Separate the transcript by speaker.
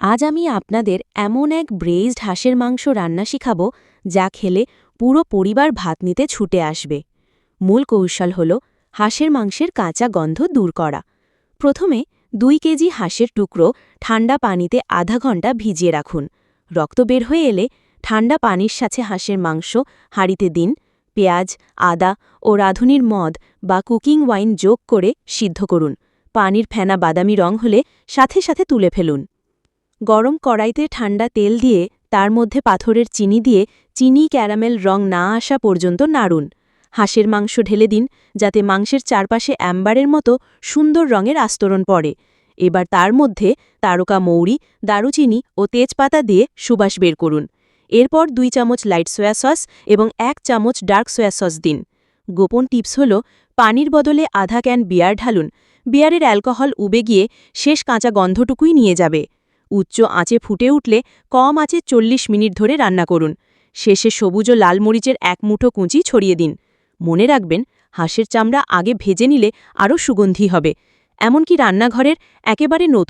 Speaker 1: আজ আমি আপনাদের এমন এক ব্রেইজড হাঁসের মাংস রান্না শিখাবো, যা খেলে পুরো পরিবার ভাত নিতে ছুটে আসবে। মূল কৌশল হল হাঁসের মাংসের কাঁচা গন্ধ দূর করা। প্রথমে দুই কেজি হাঁসের টুকরো ঠান্ডা পানিতে আধা ঘণ্টা ভিজিয়ে রাখুন। রক্ত বের হয়ে এলে ঠান্ডা পানির সাথে হাঁসের মাংস, হাঁড়িতে দিন, পেঁয়াজ, আদা ও রাঁধুনির মদ বা কুকিং ওয়াইন যোগ করে সিদ্ধ করুন। পানির ফেনা বাদামি রং হলে সাথে সাথে তুলে ফেলুন। গরম কড়াইতে ঠান্ডা তেল দিয়ে, তার মধ্যে পাথরের চিনি দিয়ে চিনি ক্যারামেল রং না আসা পর্যন্ত নাড়ুন। হাঁসের মাংস ঢেলে দিন, যাতে মাংসের চারপাশে অ্যাম্বারের মতো সুন্দর রঙের আস্তরণ পড়ে। এবার তার মধ্যে তারকা মৌরি, দারুচিনি ও তেজপাতা দিয়ে সুবাস বের করুন। এরপর দুই চামচ লাইট সয়া সস এবং এক চামচ ডার্ক সয়া সস দিন। গোপন টিপস হল, পানির বদলে আধা ক্যান বিয়ার ঢালুন। বিয়ারের অ্যালকোহল উবে গিয়ে শেষ কাঁচা গন্ধটুকুই নিয়ে যাবে। উচ্চ আঁচে ফুটে উঠলে কম আঁচে চল্লিশ মিনিট ধরে রান্না করুন। শেষে সবুজ ও লাল মরিচের এক মুঠো কুঁচি ছড়িয়ে দিন। মনে রাখবেন, হাঁসের চামড়া আগে ভেজে নিলে আরও সুগন্ধি হবে। এমনকি রান্নাঘরের একেবারে নতুন